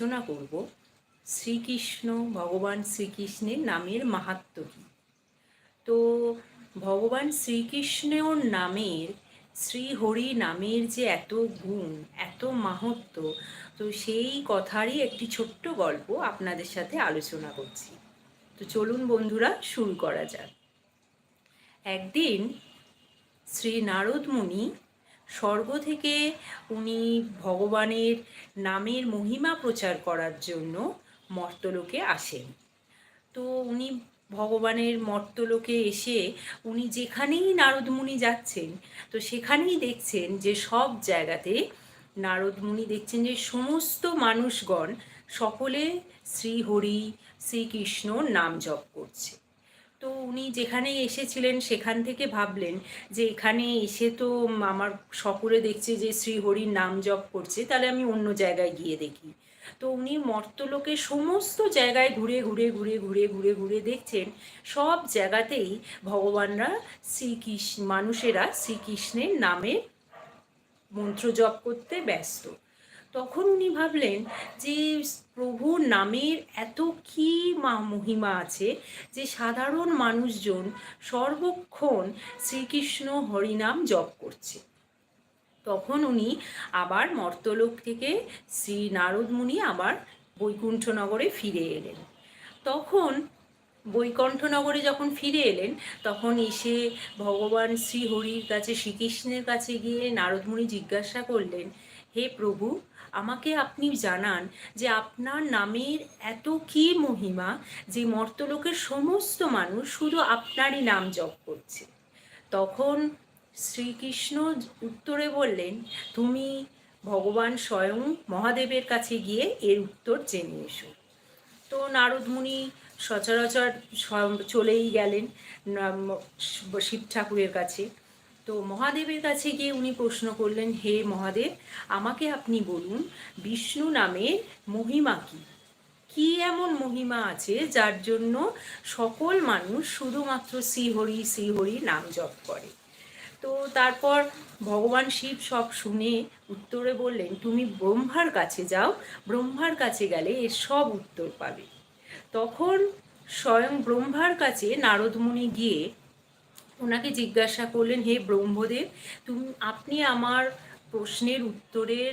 আলোচনা করব, শ্রীকৃষ্ণ ভগবান শ্রীকৃষ্ণের নামের মাহাত্ম কী? তো ভগবান শ্রীকৃষ্ণের নামের শ্রীহরি নামের যে এত গুণ, এত মাহাত্ম, তো সেই কথারই একটি ছোট্ট গল্প আপনাদের সাথে আলোচনা করছি। তো চলুন বন্ধুরা, শুরু করা যাক। একদিন শ্রী নারদ মুনি স্বর্গ থেকে উনি ভগবানের নামের মহিমা প্রচার করার জন্য মর্তলোকে আসেন। তো উনি ভগবানের মর্তলোকে এসে উনি যেখানেই নারদমুনি যাচ্ছেন, তো সেখানেই দেখছেন যে সব জায়গাতে নারদমুনি দেখছেন যে সমস্ত মানুষগণ সকলে শ্রীহরি শ্রীকৃষ্ণ নাম জপ করছে। তো উনি যেখানে এসেছিলেন, সেখান থেকে ভাবলেন যে এখানে এসে তো আমার সকলে দেখছে যে শ্রীহরির নাম জপ করছে, তাহলে আমি অন্য জায়গায় গিয়ে দেখি। তো উনি মর্তলোকে সমস্ত জায়গায় ঘুরে ঘুরে ঘুরে ঘুরে ঘুরে ঘুরে দেখছেন, সব জায়গাতেই ভগবানরা শ্রীকৃষ্ণ, মানুষেরা শ্রীকৃষ্ণের নামে মন্ত্র জপ করতে ব্যস্ত। তখন উনি ভাবলেন যে প্রভুর নামের এত কি মহিমা আছে যে সাধারণ মানুষজন সর্বক্ষণ শ্রীকৃষ্ণ হরিনাম জপ করছে। তখন উনি আবার মর্তলোক থেকে শ্রী নারদমুনি আবার বৈকুণ্ঠনগরে ফিরে এলেন। তখন বৈকণ্ঠনগরে যখন ফিরে এলেন, তখন এসে ভগবান শ্রীহরির কাছে, শ্রীকৃষ্ণের কাছে গিয়ে নারদমুনি জিজ্ঞাসা করলেন, হে প্রভু আমাকে আপনি জানান যে আপনার নামের এত কি মহিমা যে মর্তলোকের সমস্ত মানুষ শুধু আপনারই নাম জপ করছে। তখন শ্রীকৃষ্ণ উত্তরে বললেন, তুমি ভগবান স্বয়ং মহাদেবের কাছে গিয়ে এর উত্তর জেনে এসো। তো নারদমুনি সচরাচর চলেই গেলেন শিব ঠাকুরের কাছে। তো মহাদেবের কাছে গিয়ে উনি প্রশ্ন করলেন, হে মহাদেব, আমাকে আপনি বলুন, বিষ্ণু নামের মহিমা কী? কি এমন মহিমা আছে যার জন্য সকল মানুষ শুধুমাত্র শ্রীহরি শ্রীহরি নাম জপ করে? তো তারপর ভগবান শিব সব শুনে উত্তরে বললেন, তুমি ব্রহ্মার কাছে যাও, ব্রহ্মার কাছে গেলে এর সব উত্তর পাবে। তখন স্বয়ং ব্রহ্মার কাছে নারদমুনি গিয়ে ওনাকে জিজ্ঞাসা করলেন, হে ব্রহ্মদেব, তুমি, আপনি আমার প্রশ্নের উত্তরের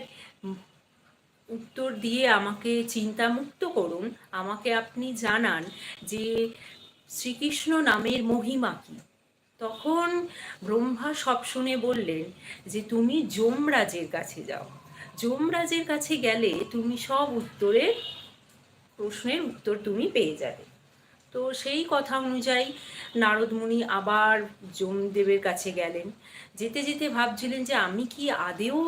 উত্তর দিয়ে আমাকে চিন্তামুক্ত করুন। আমাকে আপনি জানান যে শ্রীকৃষ্ণ নামের মহিমা কী? তখন ব্রহ্মা সব শুনে বললেন যে, তুমি যমরাজের কাছে যাও। যমরাজের কাছে গেলে তুমি সব উত্তরের, প্রশ্নের উত্তর তুমি পেয়ে যাবে। তো সেই কথা অনুযায়ী নারদমুনি আবার যমদেবের কাছে গেলেন। যেতে যেতে ভাবছিলেন যে আমি কি আদেও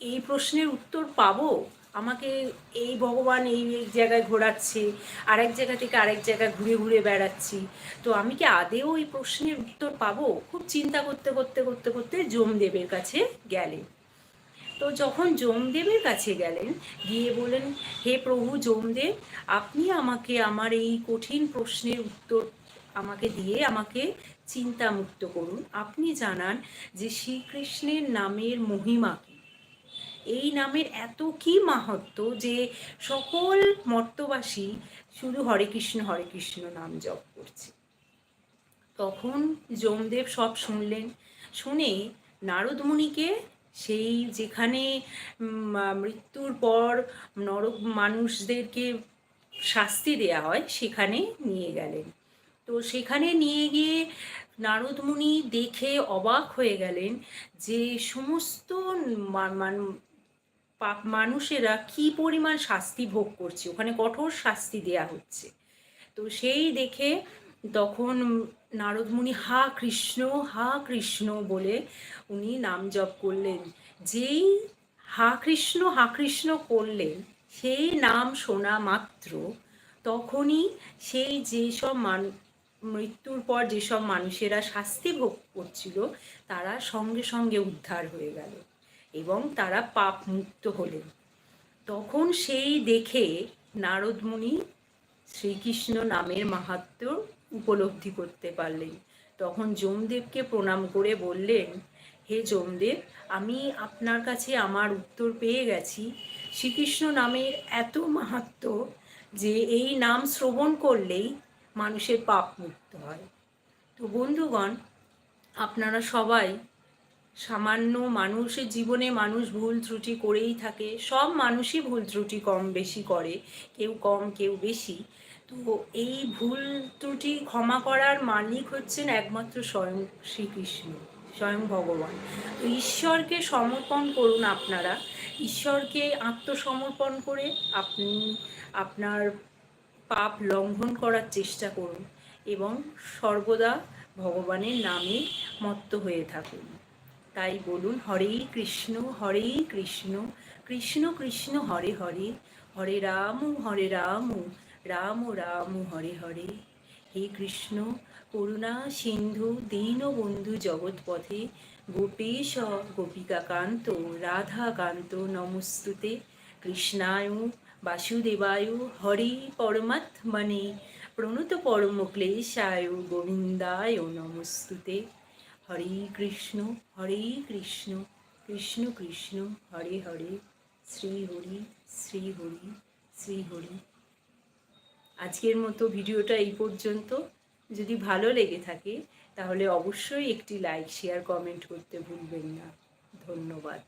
এই প্রশ্নের উত্তর পাবো? আমাকে এই ভগবান এই এক জায়গায় ঘোরাচ্ছে, আরেক জায়গা থেকে আরেক জায়গায় ঘুরে ঘুরে বেড়াচ্ছি। তো আমি কি আদেও এই প্রশ্নের উত্তর পাবো? খুব চিন্তা করতে করতে করতে করতে যমদেবের কাছে গেলেন। তো যখন যমদেবের কাছে গেলেন, গিয়ে বলেন হে প্রভু যমদেব, আপনি আমাকে আমার এই কঠিন প্রশ্নের উত্তর আমাকে দিয়ে আমাকে চিন্তামুক্ত করুন। আপনি জানান যে শ্রীকৃষ্ণের নামের মহিমা কি? এই নামের এত কি মাহাত্ম যে সকল মর্তবাসী শুধু হরে কৃষ্ণ হরে কৃষ্ণ নাম জপ করছে। তখন যমদেব সব শুনলেন। শুনে নারদমুনিকে সেই যেখানে মৃত্যুর পর নর মানুষদেরকে শাস্তি দেয়া হয়, সেখানে নিয়ে গেলেন। তো সেখানে নিয়ে গিয়ে নারদমুনি দেখে অবাক হয়ে গেলেন যে সমস্ত মানুষেরা কি পরিমাণ শাস্তি ভোগ করছে? ওখানে কঠোর শাস্তি দেয়া হচ্ছে। তো সেই দেখে তখন নারদমুনি হা কৃষ্ণ হা কৃষ্ণ বলে উনি নাম জপ করলেন। যেই হা কৃষ্ণ হা কৃষ্ণ করলেন, সেই নাম শোনা মাত্র, তখনই সেই যেসব মান, মৃত্যুর পর যেসব মানুষেরা শাস্তি ভোগ করছিল, তারা সঙ্গে সঙ্গে উদ্ধার হয়ে গেল এবং তারা পাপ মুক্ত হলেন। তখন সেই দেখে নারদমুনি শ্রীকৃষ্ণ নামের মাহাত্ম উপলব্ধি করতে পারলেন। তখন যমদেবকে প্রণাম করে বললেন, হে যমদেব, আমি আপনার কাছে আমার উত্তর পেয়ে গেছি। শ্রীকৃষ্ণ নামের এত মাহাত্ম যে এই নাম শ্রবণ করলেই মানুষের পাপ মুক্ত হয়। তো বন্ধুগণ, আপনারা সবাই সামান্য মানুষের জীবনে মানুষ ভুল ত্রুটি করেই থাকে। সব মানুষই ভুল ত্রুটি কম বেশি করে, কেউ কম, কেউ বেশি। তো এই ভুল ত্রুটি ক্ষমা করার মালিক হচ্ছেন একমাত্র স্বয়ং শ্রীকৃষ্ণ, স্বয়ং ভগবান। তো ঈশ্বরকে সমর্পণ করুন আপনারা। ঈশ্বরকে আত্মসমর্পণ করে আপনি আপনার পাপ লঙ্ঘন করার চেষ্টা করুন এবং সর্বদা ভগবানের নামে মত্ত হয়ে থাকুন। তাই বলুন, হরে কৃষ্ণ হরে কৃষ্ণ কৃষ্ণ কৃষ্ণ, হরে হরে হরে রাম হরে রাম রাম রাম, হরে হরে। হে কৃষ্ণ, করুণা সিন্ধু দীনবন্ধু জগৎপথে। গোপেশ, গোপিকাকান্ত, রাধাকান্ত, নমস্তুতে। কৃষ্ণায়, বাসুদেবায়, হরে পরমাত্মনে। প্রণত পরম ক্লেশায়, গোবিন্দায় নমস্তুতে। হরে কৃষ্ণ হরে কৃষ্ণ কৃষ্ণ কৃষ্ণ, হরে হরে। শ্রী হরি শ্রী হরি শ্রী হরি আজকের মতো ভিডিওটা এই পর্যন্ত। যদি ভালো লেগে থাকে, তাহলে অবশ্যই একটি লাইক শেয়ার কমেন্ট করতে ভুলবেন না। ধন্যবাদ।